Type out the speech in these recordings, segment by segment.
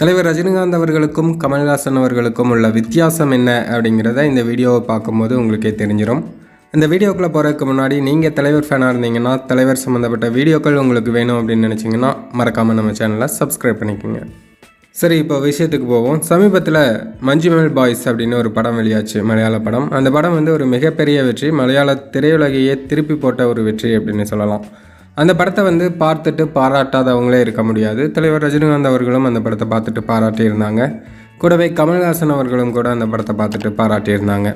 தலைவர் ரஜினிகாந்த் அவர்களுக்கும் கமல்ஹாசன் அவர்களுக்கும் உள்ள வித்தியாசம் என்ன அப்படிங்கிறத இந்த வீடியோவை பார்க்கும்போது உங்களுக்கே தெரிஞ்சிடும் இந்த வீடியோக்குள்ளே போகிறதுக்கு முன்னாடி நீங்கள் தலைவர் ஃபேனாக இருந்தீங்கன்னா தலைவர் சம்மந்தப்பட்ட வீடியோக்கள் உங்களுக்கு வேணும் அப்படின்னு நினச்சிங்கன்னா மறக்காமல் நம்ம சேனலை சப்ஸ்கிரைப் பண்ணிக்கோங்க. சரி இப்போ விஷயத்துக்கு போவோம். சமீபத்தில் மஞ்சுமல் பாய்ஸ் அப்படின்னு ஒரு படம் வெளியாச்சு மலையாள படம். அந்த படம் வந்து ஒரு மிகப்பெரிய வெற்றி. மலையாள திரையுலகையே திருப்பி போட்ட ஒரு வெற்றி அப்படின்னு சொல்லலாம். அந்த படத்தை வந்து பார்த்துட்டு பாராட்டாதவங்களே இருக்க முடியாது. தலைவர் ரஜினிகாந்த் அவர்களும் அந்த படத்தை பார்த்துட்டு பாராட்டியிருந்தாங்க. கூடவே கமல்ஹாசன் அவர்களும் கூட அந்த படத்தை பார்த்துட்டு பாராட்டியிருந்தாங்க.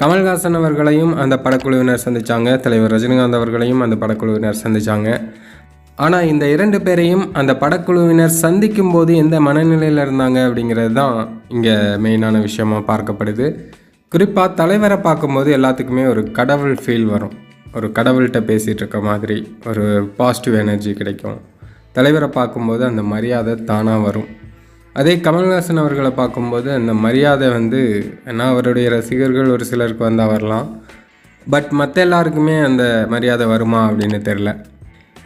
கமல்ஹாசன் அவர்களையும் அந்த படக்குழுவினர் சந்தித்தாங்க தலைவர் ரஜினிகாந்த் அவர்களையும் அந்த படக்குழுவினர் சந்திச்சாங்க. ஆனால் இந்த இரண்டு பேரையும் அந்த படக்குழுவினர் சந்திக்கும் போது எந்த மனநிலையில் இருந்தாங்க அப்படிங்கிறது தான் இங்கே மெயினான விஷயமாக பார்க்கப்படுது. குறிப்பாக தலைவரை பார்க்கும்போது எல்லாத்துக்குமே ஒரு கடவுள் ஃபீல் வரும். ஒரு கடவுள்கிட்ட பேசிகிட்டு இருக்க மாதிரி ஒரு பாசிட்டிவ் எனர்ஜி கிடைக்கும். தலைவரை பார்க்கும்போது அந்த மரியாதை தானாக வரும். அதே கமல்ஹாசன் அவர்களை பார்க்கும்போது அந்த மரியாதை வந்து ஏன்னா அவருடைய ரசிகர்கள் ஒரு சிலருக்கு வந்தால் வரலாம். பட் மற்ற எல்லாருக்குமே அந்த மரியாதை வருமா அப்படின்னு தெரில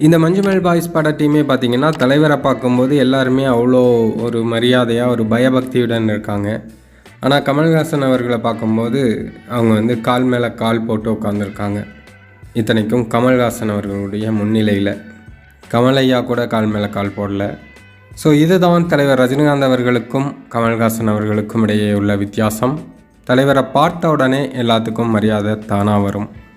இந்த மஞ்சுமல் பாய்ஸ் பட டீமே பார்த்திங்கன்னா தலைவரை பார்க்கும்போது எல்லாருமே அவ்வளோ ஒரு மரியாதையாக ஒரு பயபக்தியுடன் இருக்காங்க. ஆனால் கமல்ஹாசன் அவர்களை பார்க்கும்போது அவங்க வந்து கால் மேலே கால் போட்டு உட்காந்துருக்காங்க இத்தனைக்கும் கமல்ஹாசன் அவர்களுடைய முன்னிலையில். கமலையா கூட கால் மேலே கால் போடல. ஸோ இதுதான் தலைவர் ரஜினிகாந்த் அவர்களுக்கும் கமல்ஹாசன் அவர்களுக்கும் இடையே உள்ள வித்தியாசம். தலைவரை பார்த்த உடனே எல்லாத்துக்கும் மரியாதை தானாக வரும்.